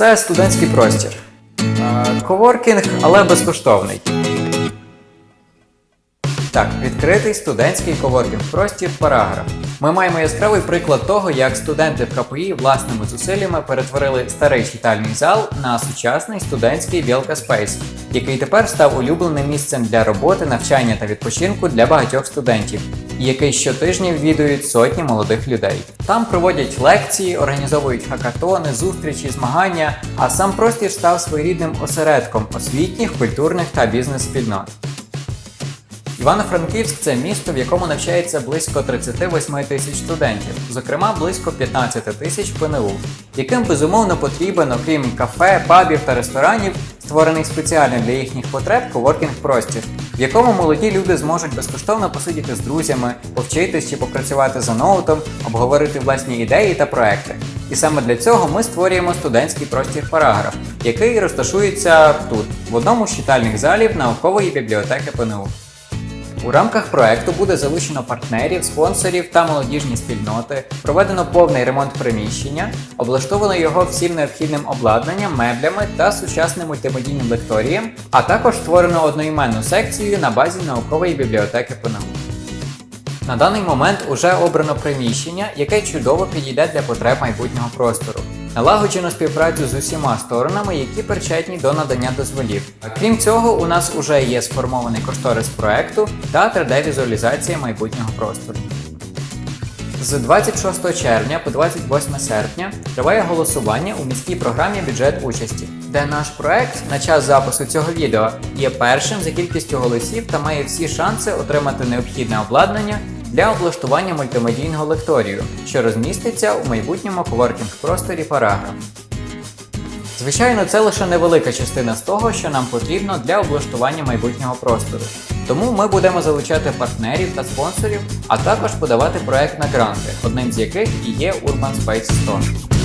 Це студентський простір. Коворкінг, але безкоштовний. Так, відкритий студентський коворкінг простір параграф. Ми маємо яскравий приклад того, як студенти в КПІ власними зусиллями перетворили старий читальний зал на сучасний студентський Вілка Спейс, який тепер став улюбленим місцем для роботи, навчання та відпочинку для багатьох студентів, який щотижня відвідують сотні молодих людей. Там проводять лекції, організовують хакатони, зустрічі, змагання, а сам простір став своєрідним осередком освітніх, культурних та бізнес-спільнот. Івано-Франківськ це місто, в якому навчається близько 38 тисяч студентів, зокрема близько 15 тисяч ПНУ, яким безумовно потрібен, окрім кафе, пабів та ресторанів, створений спеціально для їхніх потреб коворкінг простір, в якому молоді люди зможуть безкоштовно посидіти з друзями, повчитись чи попрацювати за ноутом, обговорити власні ідеї та проекти. І саме для цього ми створюємо студентський простір параграф, який розташується тут, в одному з читальних залів наукової бібліотеки ПНУ. У рамках проекту буде залучено партнерів, спонсорів та молодіжні спільноти, проведено повний ремонт приміщення, облаштовано його всім необхідним обладнанням, меблями та сучасним мультимедійним лекторієм, а також створено одноіменну секцію на базі наукової бібліотеки ПНУ. На даний момент уже обрано приміщення, яке чудово підійде для потреб майбутнього простору. Налагоджено співпрацю з усіма сторонами, які причетні до надання дозволів. Крім цього, у нас уже є сформований кошторис проекту та 3D-візуалізація майбутнього простору. З 26 червня по 28 серпня триває голосування у міській програмі бюджет участі, де наш проект на час запису цього відео є першим за кількістю голосів та має всі шанси отримати необхідне обладнання для облаштування мультимедійного лекторію, що розміститься у майбутньому коворкінг-просторі параграф. Звичайно, це лише невелика частина з того, що нам потрібно для облаштування майбутнього простору. Тому ми будемо залучати партнерів та спонсорів, а також подавати проект на гранти, одним з яких і є Urban Space Stone.